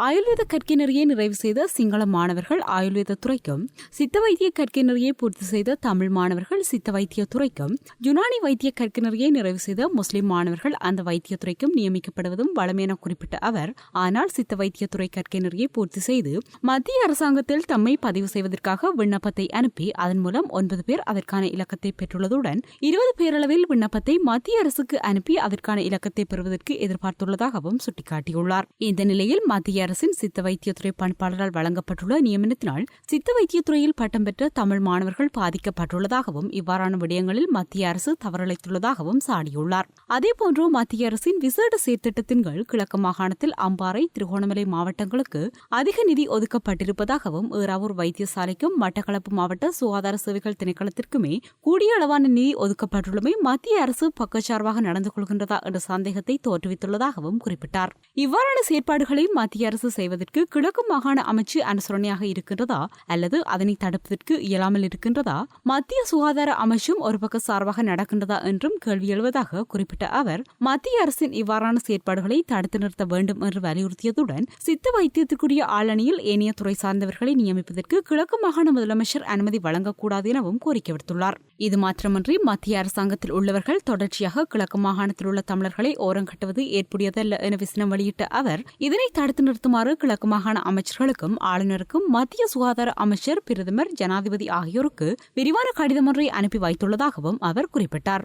ஆயுர்வேத கற்கை நிறைவு செய்த சிங்கள மாணவர்கள் ஆயுர்வேத துறைக்கும் சித்த வைத்திய கற்கை பூர்த்தி செய்த தமிழ் மாணவர்கள் சித்த வைத்திய துறைக்கும் யுனானி வைத்திய கற்கை நிறைவு செய்த முஸ்லிம் மாணவர்கள் அந்த வைத்திய துறைக்கும் நியமிக்கப்படுவதும் வளமென குறிப்பிட்ட அவர் ஆனால் சித்த வைத்திய துறை கற்கை பூர்த்தி செய்து மத்திய அரசாங்கத்தில் தம்மை பதிவு செய்வதற்காக விண்ணப்பத்தை அனுப்பி அதன் மூலம் ஒன்பது பேர் அதற்கான இலக்கத்தை பெற்றுள்ளதுடன் இருபது பேரளவில் விண்ணப்பத்தை மத்திய அரசுக்கு அனுப்பி அதற்கான இலக்கத்தை பெறுவதற்கு எதிர்பார்த்துள்ளதாகவும் சுட்டிக்காட்டியுள்ளார். இந்த நிலையில் மத்திய அரசின் சித்த வைத்தியத்துறை பண்பாளரால் வழங்கப்பட்டுள்ள நியமனத்தினால் சித்த வைத்தியத்துறையில் பட்டம் பெற்ற தமிழ் மாணவர்கள் பாதிக்கப்பட்டுள்ளதாகவும் இவ்வாறான விடயங்களில் மத்திய அரசு தவறளித்துள்ளதாகவும் சாடியுள்ளார். அதேபோன்று மத்திய அரசின் விசேட சீர்திட்டத்தின் கீழ் கிழக்கு மாகாணத்தில் அம்பாறை திருகோணமலை மாவட்டங்களுக்கு அதிக நிதி ஒதுக்கப்பட்டிருப்பதாகவும் ஏறாவூர் வைத்தியசாலைக்கும் மட்டக்களப்பு மாவட்ட சுகாதார சேவைகள் திணைக்களத்திற்குமே கூடிய அளவான நிதி ஒதுக்கப்பட்டுள்ளமை மத்திய அரசு பக்கச்சார்பாக நடந்து கொள்கின்றதா என்ற சந்தேகத்தை தோற்றுவித்துள்ளதாகவும் குறிப்பிட்டார். இவ்வாறான செயற்பாடுகளை மத்திய அரசு செய்வதற்கு கிழக்கு மாகாண அமைச்சு அனுசரணையாக இருக்கின்றதா அல்லது அதனை தடுப்பதற்கு இயலாமல் இருக்கின்றதா? மத்திய சுகாதார அமைச்சும் ஒரு பக்க சார்பாக நடக்கின்றதா என்றும் கேள்வி எழுவதாக குறிப்பிட்ட அவர் மத்திய அரசின் இவ்வாறான செயற்பாடுகளை தடுத்து நிறுத்த வேண்டும் என்று வலியுறுத்தியதுடன் சித்த வைத்தியத்துக்குரிய ஆளணியில் ஏனைய துறை சார்ந்தவர்களை நியமிப்பதற்கு கிழக்கு மாகாண முதலமைச்சர் அனுமதி வழங்கக்கூடாது எனவும் கோரிக்கை விடுத்துள்ளார். இது மாத்திரமன்றி மத்திய அரசாங்கத்தில் உள்ளவர்கள் தொடர்ச்சியாக கிழக்கு மாகாணத்தில் உள்ள தமிழர்களை ஓரங்கட்டுவது ஏற்புடையதல்ல என விசனம் வெளியிட்ட அவர் இதனை தடுத்து நிறுத்துமாறு கிழக்கு மாகாண அமைச்சர்களுக்கும் ஆளுநருக்கும் மத்திய சுகாதார அமைச்சர் பிரதமர் ஜனாதிபதி ஆகியோருக்கு விரிவான கடிதம் ஒன்றை அனுப்பி வைத்துள்ளதாகவும் அவர் குறிப்பிட்டார்.